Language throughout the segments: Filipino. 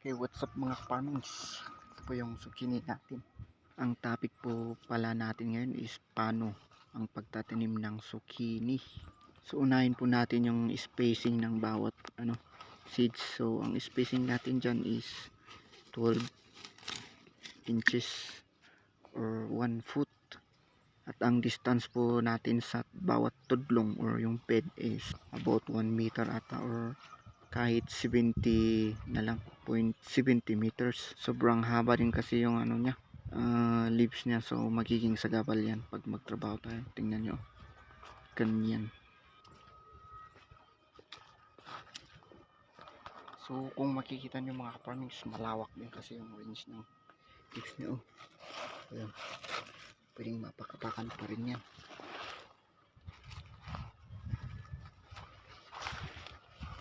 Okay, what's up mga farmers? Ito po yung zucchini natin. Ang topic po pala natin ngayon is paano ang pagtatanim ng zucchini. So unahin po natin yung spacing ng bawat ano seeds. So ang spacing natin dyan is 12 inches or 1 foot. At ang distance po natin sa bawat tudlong or yung bed is about 1 meter ata or kahit 70 na lang 0.70 meters. Sobrang haba din kasi yung ano niya ah, leaves niya. So magiging sagabal yan pag magtrabaho tayo. Tingnan nyo. Ganyan so kung makikita nyo mga farmings malawak din kasi yung range ng leaves niya oh Ayan. pwedeng mapakapakan pa rin yan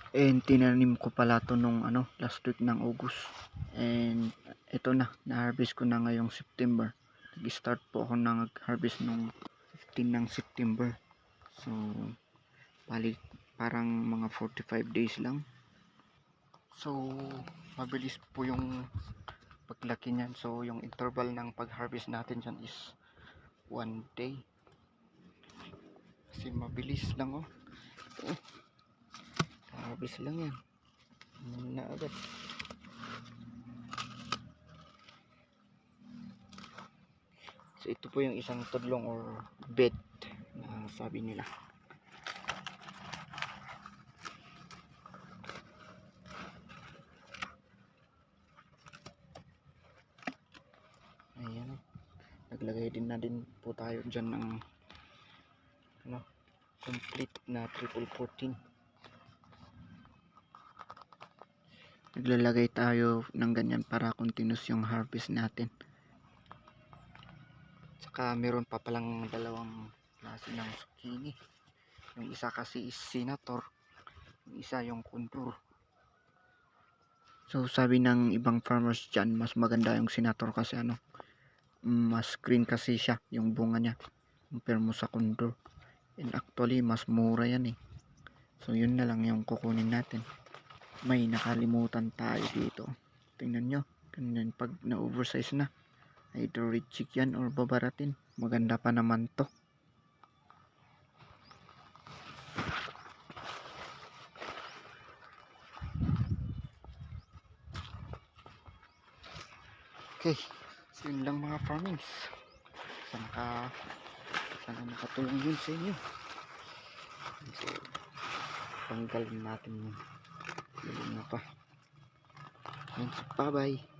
And tinanim ko pala to nung ano, last week ng August. And ito na, na-harvest ko na ngayong September. Nag-start po ako nag-harvest nung 15 ng September. So, balik parang mga 45 days lang. So, mabilis po yung paglaki niyan. So, yung interval ng pag-harvest natin dyan is one day. Kasi mabilis lang oh. Harvest lang yan. Na agad. So ito po yung isang tudlong or bed na sabi nila. Ayan. Naglagay din na din po tayo dyan ng ano, complete na triple coating. Naglalagay tayo ng ganyan para continuous yung harvest natin. Saka meron pa palang dalawang klase ng zucchini. Yung isa kasi is senator yung isa yung contour so sabi ng ibang farmers dyan mas maganda yung senator kasi ano mas green kasi siya yung bunga niya compare mo sa contour and actually mas mura yan eh. So yun na lang yung kukunin natin may nakalimutan tayo dito. Tingnan nyo. Ganyan pag na oversize na. Either reject yan or babaratin. Maganda pa naman to. Okay. So yun lang mga farmings. Sana ka sana makatulong yun sa inyo? So tanggalin natin yung Na pa. Bye bye.